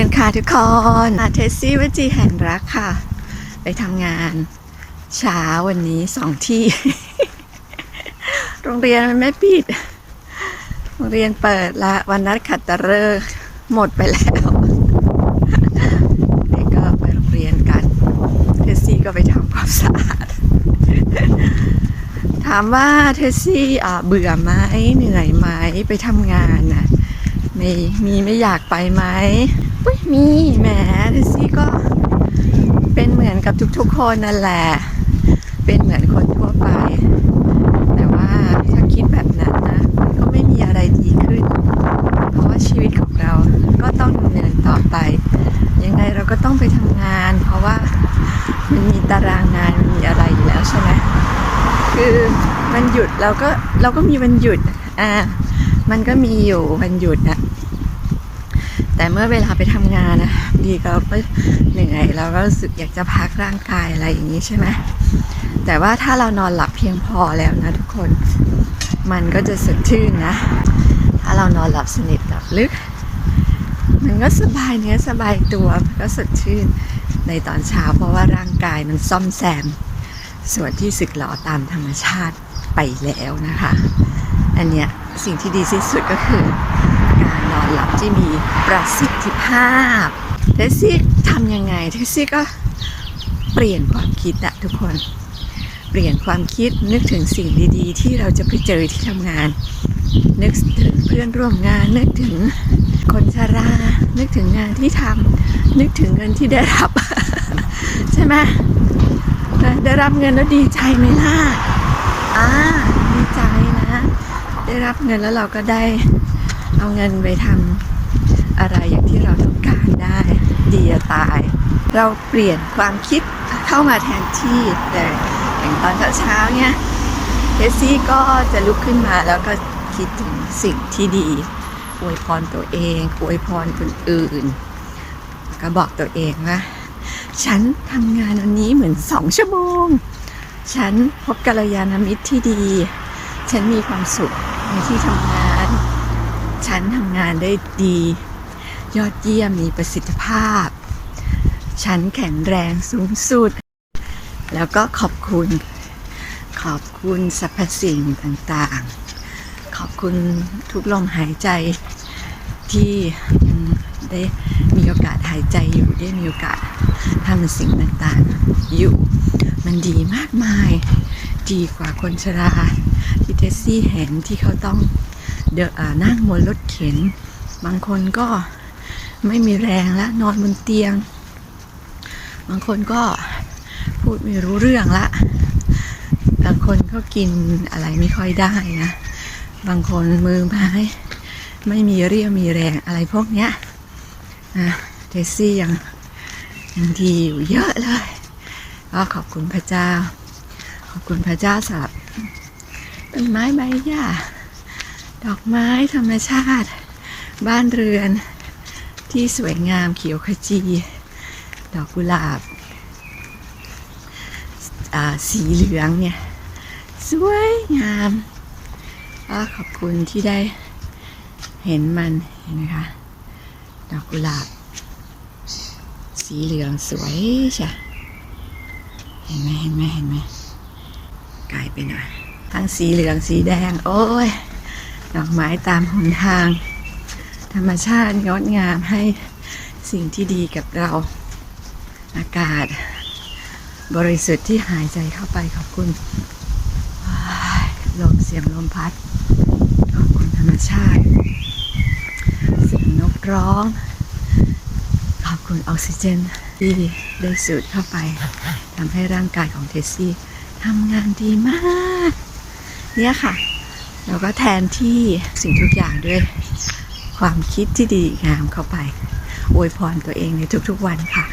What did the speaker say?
กันค่ะทุกคนเทสซี่วจีแห่งรักค่ะ ไปทำงานเช้าวันนี้สองที่ โรงเรียนมันไม่ปิด โรงเรียนเปิดละวันนัดขัดตฤกษ์หมดไปแล้วเด็กก็ไปโรงเรียนกันเทสซี่ก็ไปทำความสะอาด ถามว่าเทสซี่เบื่อไหมเหนื่อยไหมไปทำงานน่ะมีมีไม่อยากไปไหม อุ้ยมีแหมเทสซี่ก็เป็นเหมือนกับทุกๆคนนั่นแหละ เป็นเหมือนคนทั่วไป แต่ว่าถ้าคิดแบบนั้นนะมันก็ไม่มีอะไรดีขึ้น เพราะว่าชีวิตของเราก็ต้องดำเนินต่อไป ยังไงเราก็ต้องไปทำงาน เพราะว่ามันมีตารางงานมันมีอะไรอยู่แล้วใช่ไหมคือมันหยุดเราก็เราก็มีวันหยุดอ่ามันก็มีอยู่วันหยุดนะ แต่เมื่อเวลาไปทำงานนะดีก็เหนื่อยเราก็รู้สึกอยากจะพักร่างกายอะไรอย่างนี้ใช่ไหมแต่ว่าถ้าเรานอนหลับเพียงพอแล้วนะทุกคน มันก็จะสดชื่นนะ ถ้าเรานอนหลับสนิทหลับลึก มันก็สบายเนื้อสบายตัวก็สดชื่นในตอนเช้าเพราะว่าร่างกายมันซ่อมแซม ส่วนที่สึกหรอตามธรรมชาติไปแล้วนะคะ อันเนี้ยสิ่งที่ดีที่สุดก็คือ การนอนหลับที่มีประสิทธิภาพเทสซี่ทำยังไงเทสซี่ก็เปลี่ยนความคิดอะทุกคน เปลี่ยนความคิดนึกถึงสิ่งดีๆ ที่เราจะไปเจอที่ทำงาน นึกถึงเพื่อนร่วมงาน นึกถึงคนชรา นึกถึงงานที่ทำนึกถึงเงินที่ได้รับ ใช่ไหมได้ได้รับเงินแล้วดีใจไหมล่ะอ่าดีใจนะ ได้รับเงินแล้วเราก็ได้ เอาเงินไปทำอะไรอย่างที่เราต้องการได้ดีจะตาย เราเปลี่ยนความคิดเข้ามาแทนที่แต่อย่างตอนเช้าๆเนี่ยเทสซี่ก็จะลุกขึ้นมาแล้วก็คิดถึงสิ่งที่ดีอวยพรตัวเองอวยพรคนอื่น ก็บอกตัวเองว่าฉันทำงานวันนี้เหมือนสองชั่วโมง ฉันพบกัลยาณมิตรที่ดี ฉันมีความสุขในที่ทำงาน ฉันทำงานได้ดี ยอดเยี่ยมมีประสิทธิภาพ ฉันแข็งแรงสูงสุด แล้วก็ขอบคุณ ขอบคุณสรรพสิ่งต่างๆ ขอบคุณทุกลมหายใจที่ได้มีโอกาสหายใจอยู่ได้มีโอกาสทำสิ่งต่างๆ อยู่ มันดีมากมาย ดีกว่าคนชราที่เทสซี่เห็นที่เขาต้อง เดินนั่งบนรถเข็น บางคนก็ไม่มีแรงแล้วนอนบนเตียง บางคนก็พูดไม่รู้เรื่องละ บางคนก็กินอะไรไม่ค่อยได้นะ บางคนมือไม้ไม่มีเรี่ยวมีแรงอะไรพวกเนี้ยนะเทสซี่ยังยังดีอยู่เยอะเลยก็ขอบคุณพระเจ้า ขอบคุณพระเจ้าสำหรับต้นไม้ใบหญ้า ดอกไม้ธรรมชาติ บ้านเรือนที่สวยงามเขียวขจี ดอกกุหลาบอ่าสีเหลืองเนี่ย สวยงามก็ขอบคุณที่ได้เห็นมันเห็นไหมคะดอกกุหลาบ สีเหลืองสวยใช่เห็นไหมเห็นไหมเห็นไหมกลายเป็นอะไรทั้งสีเหลืองสีแดง โอ้ย ดอกไม้ตามหนทาง ธรรมชาติงดงามให้สิ่งที่ดีกับเรา อากาศ บริสุทธิ์ที่หายใจเข้าไปขอบคุณลมเสียงลมพัด ขอบคุณธรรมชาติเสียงนกร้อง ขอบคุณออกซิเจนที่ได้สูดเข้าไปทำให้ร่างกายของเทสซี่ทำงานดีมาก เนี่ยค่ะ เราก็แทนที่สิ่งทุกอย่างด้วยความคิดที่ดีงามเข้าไปอวยพรตัวเองในทุกๆวันค่ะ